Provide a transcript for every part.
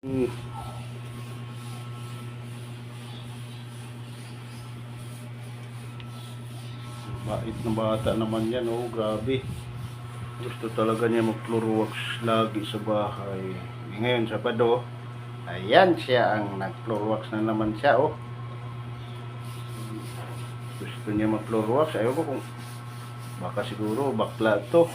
Hmm. Bait na bata naman yan, oh, grabe. Gusto talaga niya mag-Clorox lagi sa bahay. Ngayon, Sabado, ayan siya ang nag-Clorox na naman siya, oh. Gusto niya mag-Clorox, ayaw ko kung baka siguro bakla to.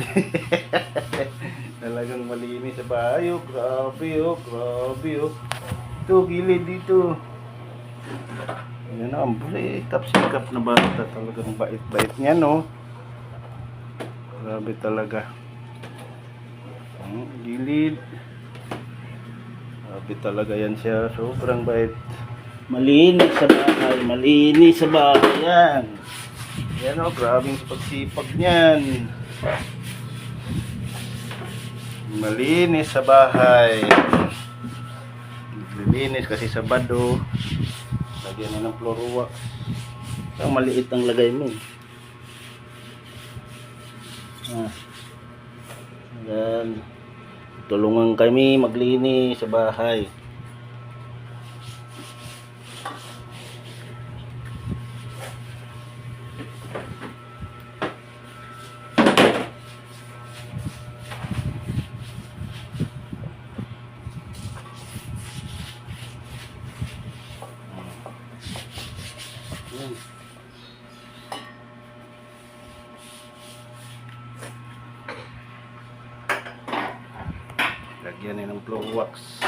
Talagang malinis sa bahay, oh. Grabe, oh. Grabe, oh. Ito, gilid dito. Ayan na, ang sikap-sikap na bata. Talagang bait-bait niya, no? Grabe talaga. Ang gilid. Grabe talaga yan siya. Sobrang bait. Malinis sa bahay. Malinis sa bahay yan. Yan o, grabing pagsipag niyan. Malinis sa bahay. Naglilinis kasi sa bado. Lagyan na ng Clorox. Ang maliit ang lagay mo. Ah. Yan. Tulungan kami maglinis sa bahay. Yan. Lagyan na ng floor wax.